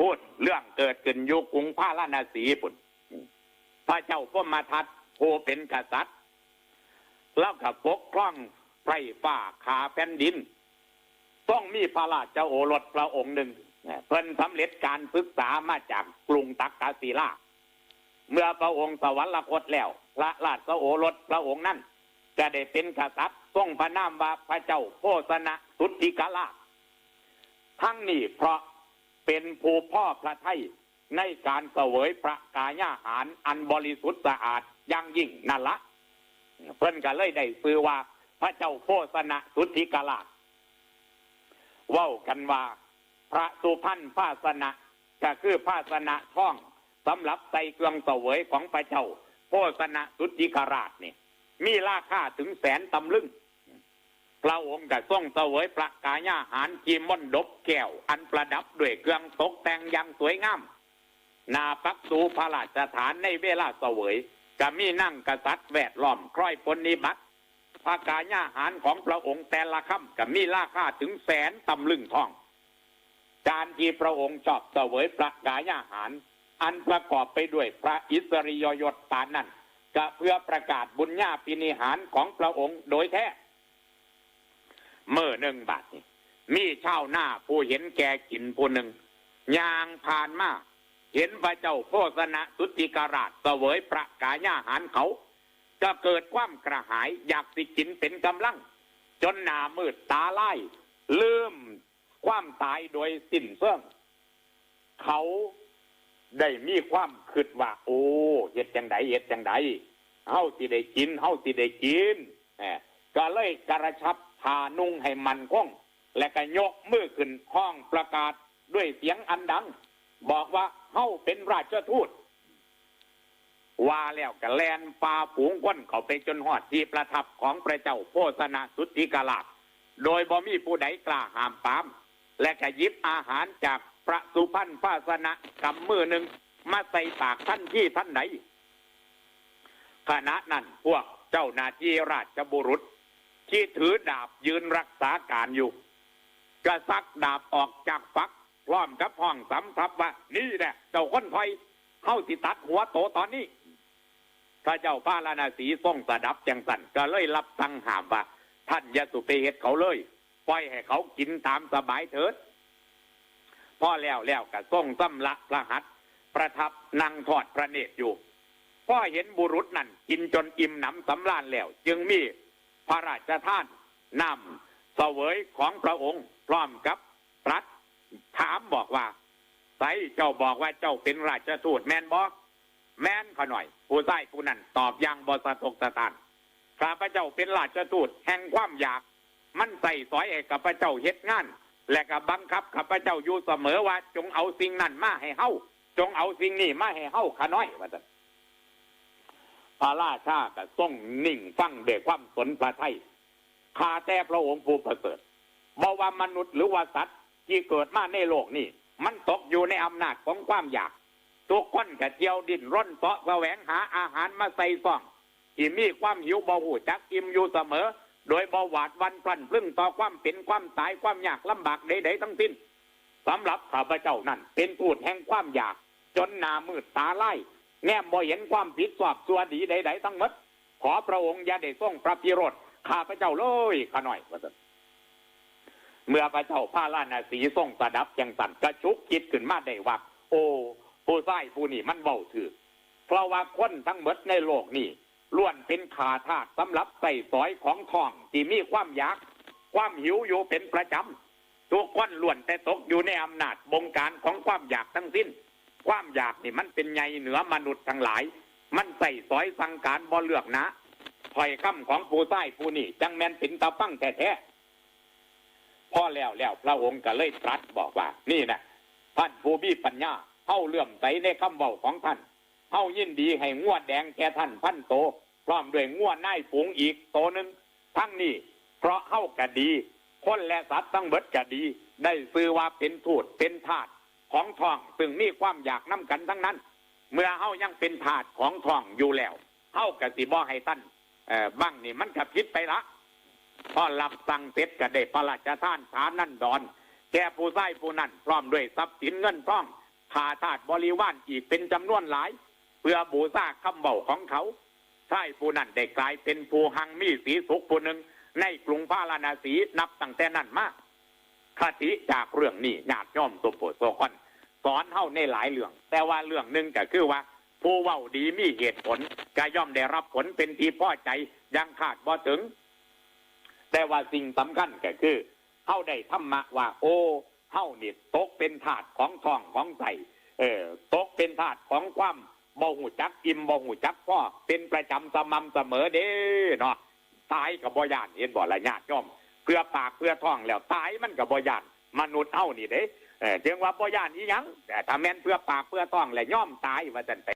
พูดเรื่องเกิดขึ้นยุคกรุงพาราณสีปุ่นพระเจ้าพ่อมาทัดผู้เป็นกษัตริย์ แล้วก็ปกครองไพร่ฟ้าขาแผ่นดิน ต้องมีพระราชโอรสพระองค์หนึ่งเพิ่นสำเร็จการศึกษามาจากกรุงตักกศิลาเมื่อพระองค์สวรรคตแล้ว พระราชโอรสพระองค์นั้นจะได้เป็นกษัตริย์ทรงพระนามว่าพระเจ้าโพสนะสุทธิกาลาทั้งนี้เพราะ เป็นผู้พ่อพระไทยในการเสวยพระกายาหารอันบริสุทธิ์สะอาดอย่งยิ่งนั่นละเพิ่นก็เลยได้ซื้อว่าพระเจ้าโพสนะสุทธิกาลาชเว้ากันว่า พระสุพรรณภาสนะก็คือภาสนะท่องสำหรับใส่เครื่องเสวยของพระเจ้า โพสนะสุทธิกราชนี่มีราคาถึงแสนตำลึง พระองค์ก็ทรงเสวยพระกายาหารจีมอนดบแก้ว อันประดับด้วยเครื่องตกแต่งอย่างสวยงามนาปักสูพระราชฐานในเวลาเสวยก็มีนั่งกษัตริย์แวดล้อมคร้อยปนิบัติพระกายาหารของพระองค์แต่ละคำก็มีราคาถึงแสนตำลึงทอง การที่พระองค์ชอบเสวยพระกายาหาร อันประกอบไปด้วยพระอิสริยยศปานนั้นก็เพื่อประกาศบุญญาปินิหารของพระองค์โดยแท้ เมื่อหนึ่งบาทนี่มีชาหน้าผู้เห็นแก่กินผู้หนึ่งยางผ่านมาเห็นพระเจ้าโฆษณะสุติการาชเสวยพระกายาหารเขา จะเกิดความกระหายอยากสิกินเป็นกำลัง จนหนามืดตาไล่ลืมความตายโดยสิ้นเชิงเขาได้มีความคิดว่า โอ้เฮ็ดจังไดเฮ็ดจังไดเฮาสิได้กินเฮาสิได้กินแหมก็เลยกระชับ ผ้านุ่งให้มันคงและก็ยกมือขึ้นห้องประกาศด้วยเสียงอันดัง บอกว่าเฮาเป็นราชทูตว่าแล้วก็แลนปลาฝูงก้นเขาไปจนหอดที่ประทับของพระเจ้าโพสนาสุทธิกาลาโดยบ่มีผู้ใดกล้าหามปาม และก็ยิบอาหารจากพระสุพรรณภาสนะกำมือหนึ่งมาใส่ปากท่านที่ท่านไหนขณะนั้นพวกเจ้าหน้าที่ราชบุรุษ ที่ถือดาบยืนรักษาการอยู่ กระซักดาบออกจากฝักพร้อมกับห้องสำทับว่า นี่แหละเจ้าคนถอยเข้าสิตัดหัวโตตอนนี้ พระเจ้าพาลานาสีทรงสะดับจังสันก็เลยรับสั่งหามว่า ท่านยาสุไปเหตุเขาเลยปล่อยให้เขากินตามสบายเถิดพ่อแล้วแล้วก็ทรงสำละพระหัตประทับนั่งทอดพระเนตรอยู่พ่อเห็นบุรุษนั่นกินจนอิ่มหนำสำราญแล้ว จึงมี พระราชทานนำเสวยของพระองค์พร้อมกับตรัสถามบอกว่าไสเจ้าบอกว่าเจ้าเป็นราชทูตแมนบอกแมนเขาหน่อย ผู้ใต้ผู้นั้นตอบอย่างบสตกสตานข้าพเจ้าเป็นราชทูตแห่งความอยาก มันใส่สอยให้ข้าพเจ้าเฮ็ดงาน และก็บังคับข้าพเจ้าอยู่เสมอว่า จงเอาสิ่งนั้นมาให้เฮาจงเอาสิ่งนี้มาให้เฮาขาน้อยว่าซั่น พระราชาก็ทรงนิ่งฟังเด้วยความสนพระไทยข้าแต่พระองค์ผู้ประเสริฐบ่ว่ามนุษย์หรือว่าสัตว์ที่เกิดมาในโลกนี้มันตกอยู่ในอำนาจของความอยากทุกคนกระเจียวดินร่นเสาะแสวงหาอาหารมาใส่ซองที่มีความหิวบ่หูจักอิ่มอยู่เสมอ โดยบ่หวาดวันพลันพึ่งต่อความเป็นความตายความยากลำบากใดๆทั้งสิ้นสำหรับข้าพเจ้านั่นเป็นทูตแห่งความอยาก จนหนามืดตาไล่ แง้มบ่เห็นความผิดสอบสัวดีใดๆทั้งหมด ขอพระองค์อย่าได้ทรงพระพิโรธข้าพระเจ้าเลยขาหน่อยว่าซั่นเมื่อพระเจ้าพาลานาสีทรงสดับจังสันกระชุกคิดขึ้นมาได้ว่าโอ้ผู้ใต้ผู้นี่มันเบาถือเพราะว่าคนทั้งหมดในโลกนี่ล้วนเป็นขาทาสสำหรับใส่สอยของทองที่มีความอยาก ความหิวอยู่เป็นประจำทุกคนล้วนแต่ตกอยู่ในอำนาจบงการของความอยากทั้งสิ้น ความอยากนี่มันเป็นใหญ่เหนือมนุษย์ทั้งหลาย มันใส่สอยสังการบ่เลือกนะถอยคำของผู้ใต้ผู้นี่จังแมนเป็นตาฟังแท้ๆพ่อแล้วแล้วพระองค์ก็เลยตรัสบอกว่า นี่นะท่านผู้มีปัญญาเฮาเลื่อมใสในคำเบาของท่านเฮายินดีให้งวดแดงแก่ท่านพันโต พร้อมด้วยงวดนายฝูงอีกโตนึงทั้งนี้เพราะเฮากะดี คนและสัตว์ทั้งเบิดกะดี ได้ซื้อว่าเป็นทูตเป็นทาส ของทองซึ่งมีความอยากน้ำกันทั้งนั้น เมื่อเฮายังเป็นทาสของทองอยู่แล้วเฮากะสิบ่ให้ท่านเออบ้างนี่มันกับพิษไปละพอรับสั่งเสร็จก็ได้พระราชทานฐานนั่นดอน แก่ผู้ใต้ผู้นั้นพร้อมด้วยทรัพย์สินเงินทองขาทาสบริวารอีกเป็นจำนวนหลาย เพื่อบูชาคำเบาของเขาใช่ผู้นั้นได้กลายเป็นผู้หังมีสีสุขผู้หนึ่งในกรุงพาราณสีนับตั้งแต่นั้นมา คติจากเรื่องนี้ญาติย่อมสมโพธิโซคอนสอนเฮาในหลายเรื่อง แต่ว่าเรื่องหนึ่งก็คือว่า ผู้เว้าดีมีเหตุผลก็ย่อมได้รับผลเป็นที่พอใจยังขาดบ่ถึง แต่ว่าสิ่งสำคัญก็คือเฮาได้ธรรมะว่า โอ้เฮานี่ตกเป็นถาดของทองของใสเออตกเป็นถาดของความบ่หูจักอิ่มบ่หูจักพ่อเป็นประจำสม่ำเสมอเด้เนาะตายกับบ่ยานเห็นบ่ละญาติย่อม พื่อปากเพื่อท้องแล้วตายมันก็บ่ยานมนุษย์เอานี่เด้เออจึงว่าบ่ยานอีหยังแต่ถ้าแม่นเพื่อปากเพื่อท้องแล้วย่อมตายว่าจันไป